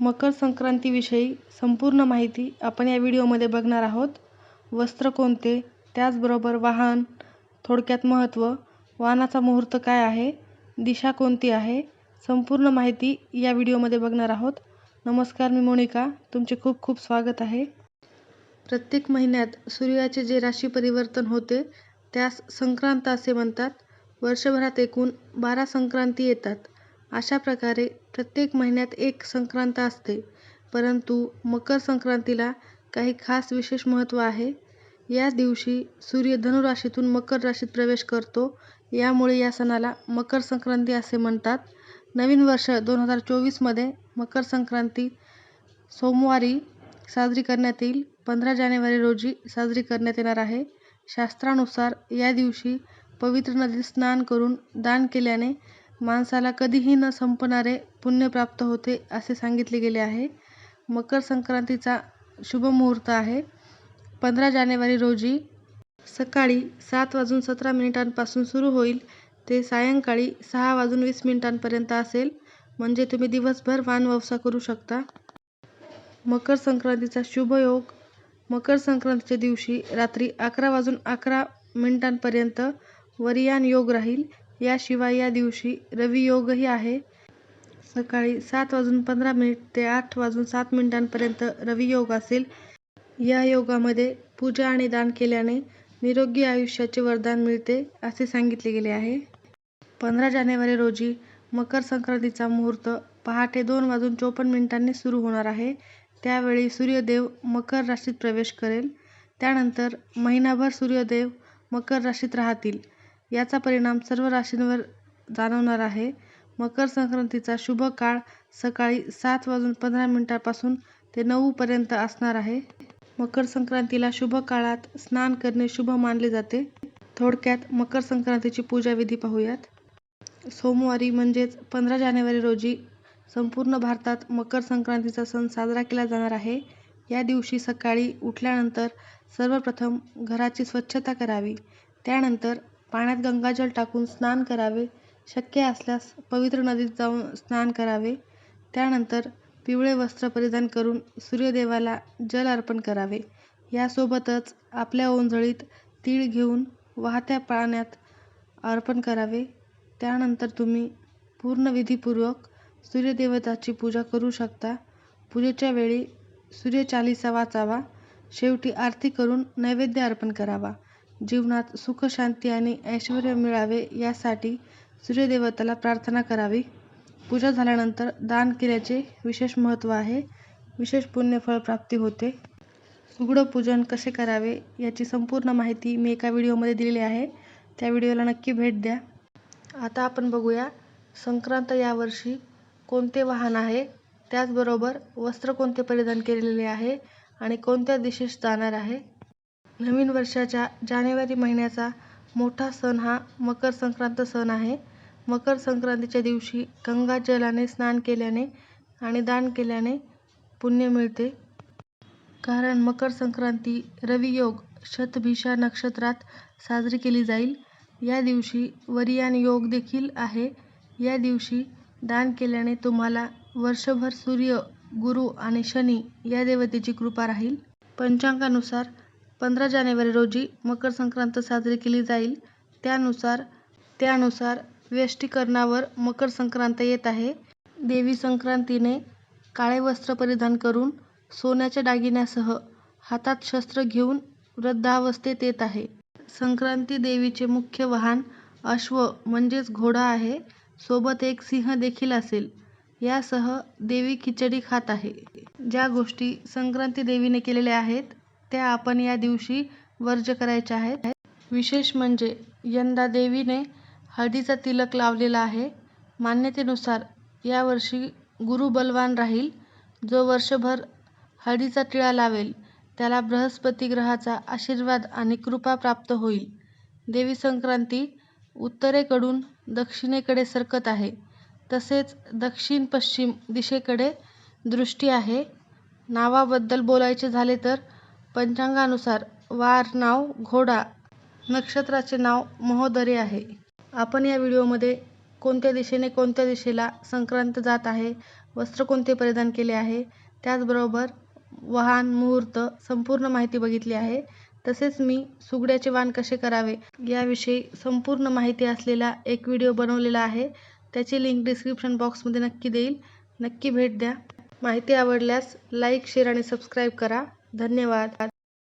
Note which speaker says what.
Speaker 1: मकर संक्रांतीविषयी संपूर्ण माहिती आपण या व्हिडिओमध्ये बघणार आहोत. वस्त्र कोणते? त्याचबरोबर वाहन थोडक्यात महत्त्व वाहनाचा मुहूर्त काय आहे? दिशा कोणती आहे? संपूर्ण माहिती या व्हिडिओमध्ये बघणार आहोत. नमस्कार मी मोनिका. तुमचे खूप खूप स्वागत आहे. प्रत्येक महिन्यात सूर्याचे जे राशी परिवर्तन होते त्यास संक्रांत असे म्हणतात. वर्षभरात एकूण बारा संक्रांती येतात. अशा प्रकारे प्रत्येक महिन्यात एक संक्रांत असते. परंतु मकर संक्रांतीला काही खास विशेष महत्त्व आहे. या दिवशी सूर्य धनुराशीतून मकर राशीत प्रवेश करतो. यामुळे या सणाला मकर संक्रांती असे म्हणतात. नवीन वर्ष दोन हजार चोवीसमध्ये मकर संक्रांती सोमवारी साजरी करण्यात येईल. पंधरा जानेवारी रोजी साजरी करण्यात येणार आहे. शास्त्रानुसार या दिवशी पवित्र नदीत स्नान करून दान केल्याने माणसाला कधीही न संपणारे पुण्य प्राप्त होते असे सांगितले गेले आहे. मकर संक्रांतीचा शुभ मुहूर्त आहे. पंधरा जानेवारी रोजी सकाळी सात वाजून सतरा मिनिटांपासून सुरू होईल. ते सायंकाळी सहा वाजून वीस मिनिटांपर्यंत असेल. म्हणजे तुम्ही दिवसभर वानवसा करू शकता. मकर संक्रांतीचा शुभ योग मकर संक्रांतीच्या दिवशी रात्री अकरा वाजून अकरा मिनिटांपर्यंत वरियान योग राहील. याशिवाय या दिवशी रवियोगही आहे. सकाळी सात वाजून पंधरा मिनिट ते आठ वाजून सात मिनिटांपर्यंत रवी योग असेल. या योगामध्ये पूजा आणि दान केल्याने निरोगी आयुष्याचे वरदान मिळते असे सांगितले गेले आहे. पंधरा जानेवारी रोजी मकर संक्रांतीचा मुहूर्त पहाटे दोन वाजून चोपन्न मिनिटांनी सुरू होणार आहे. त्यावेळी सूर्यदेव मकर राशीत प्रवेश करेल. त्यानंतर महिनाभर सूर्यदेव मकर राशीत राहतील. याचा परिणाम सर्व राशींवर जाणवणार आहे. मकर संक्रांतीचा शुभ काळ सकाळी सात वाजून पंधरा मिनिटापासून ते नऊपर्यंत असणार आहे. मकर संक्रांतीला शुभ काळात स्नान करणे शुभ मानले जाते. थोडक्यात मकर संक्रांतीची पूजा विधी पाहूयात. सोमवारी म्हणजेच पंधरा जानेवारी रोजी संपूर्ण भारतात मकर संक्रांतीचा सण साजरा केला जाणार आहे. या दिवशी सकाळी उठल्यानंतर सर्वप्रथम घराची स्वच्छता करावी. त्यानंतर पाण्यात गंगाजल टाकून स्नान करावे. शक्य असल्यास पवित्र नदीत जाऊन स्नान करावे. त्यानंतर पिवळे वस्त्र परिधान करून सूर्यदेवाला जल अर्पण करावे. यासोबतच आपल्या ओंजळीत तीळ घेऊन वाहत्या पाण्यात अर्पण करावे. त्यानंतर तुम्ही पूर्ण विधीपूर्वक सूर्यदेवताची पूजा करू शकता. पूजेच्या वेळी सूर्यचालिसा वाचावा. शेवटी आरती करून नैवेद्य अर्पण करावा. जीवनात सुख शांती आणि ऐश्वर मिळावे यासाठी सूर्यदेवताला प्रार्थना करावी. पूजा झाल्यानंतर दान केल्याचे विशेष महत्त्व आहे. विशेष पुण्यफळ प्राप्ती होते. सुगडं पूजन कसे करावे याची संपूर्ण माहिती मी एका व्हिडिओमध्ये दिलेली आहे. त्या व्हिडिओला नक्की भेट द्या. आता आपण बघूया संक्रांत यावर्षी कोणते वाहन आहे? त्याचबरोबर वस्त्र कोणते परिधान केलेले आहे? आणि कोणत्या दिशेस जाणार आहे? नवीन वर्षाच्या जानेवारी महिन्याचा मोठा सण हा मकर संक्रांत सण आहे. मकर संक्रांतीच्या दिवशी गंगा जलाने स्नान केल्याने आणि दान केल्याने पुण्य मिळते. कारण मकर संक्रांती रवियोग शतभिषा नक्षत्रात साजरी केली जाईल. या दिवशी वरियान योग देखील आहे. या दिवशी दान केल्याने तुम्हाला वर्षभर सूर्य गुरु आणि शनी या देवतेची कृपा राहील. पंचांगानुसार पंधरा जानेवारी रोजी मकर संक्रांत साजरी केली जाईल. त्यानुसार त्यानुसार व्यष्टीकरणावर मकर संक्रांत येत आहे. देवी संक्रांतीने काळे वस्त्र परिधान करून सोन्याच्या दागिन्यासह हातात शस्त्र घेऊन वृद्धावस्थेत येत आहे. संक्रांती देवीचे मुख्य वाहन अश्व म्हणजेच घोडा आहे. सोबत एक सिंह देखील असेल. यासह देवी खिचडी खात आहे. ज्या गोष्टी संक्रांती देवीने केलेल्या आहेत त्या आपण या दिवशी वर्ज्य करायच्या आहेत. विशेष म्हणजे यंदा देवीने हळदीचा तिलक लावलेला आहे. मान्यतेनुसार यावर्षी गुरु बलवान राहील. जो वर्षभर हळदीचा टिळा लावेल त्याला बृहस्पती ग्रहाचा आशीर्वाद आणि कृपा प्राप्त होईल. देवी संक्रांती उत्तरेकडून दक्षिणेकडे सरकत आहे. तसेच दक्षिण पश्चिम दिशेकडे दृष्टी आहे. नावाबद्दल बोलायचे झाले तर पंचांगानुसार वार नाव घोडा नक्षत्राचे नाव महोदरे आहे. आपण या व्हिडिओमध्ये कोणत्या दिशेने कोणत्या दिशेला संक्रांत जात आहे वस्त्र कोणते परिधान केले आहे त्याचबरोबर वाहन मुहूर्त संपूर्ण माहिती बघितली आहे. तसेच मी सुगड्याचे वाण कसे करावे याविषयी संपूर्ण माहिती असलेला एक व्हिडिओ बनवलेला आहे. त्याची लिंक डिस्क्रिप्शन बॉक्समध्ये नक्की देईल. नक्की भेट द्या. माहिती आवडल्यास लाईक शेअर आणि सबस्क्राईब करा. धन्यवाद.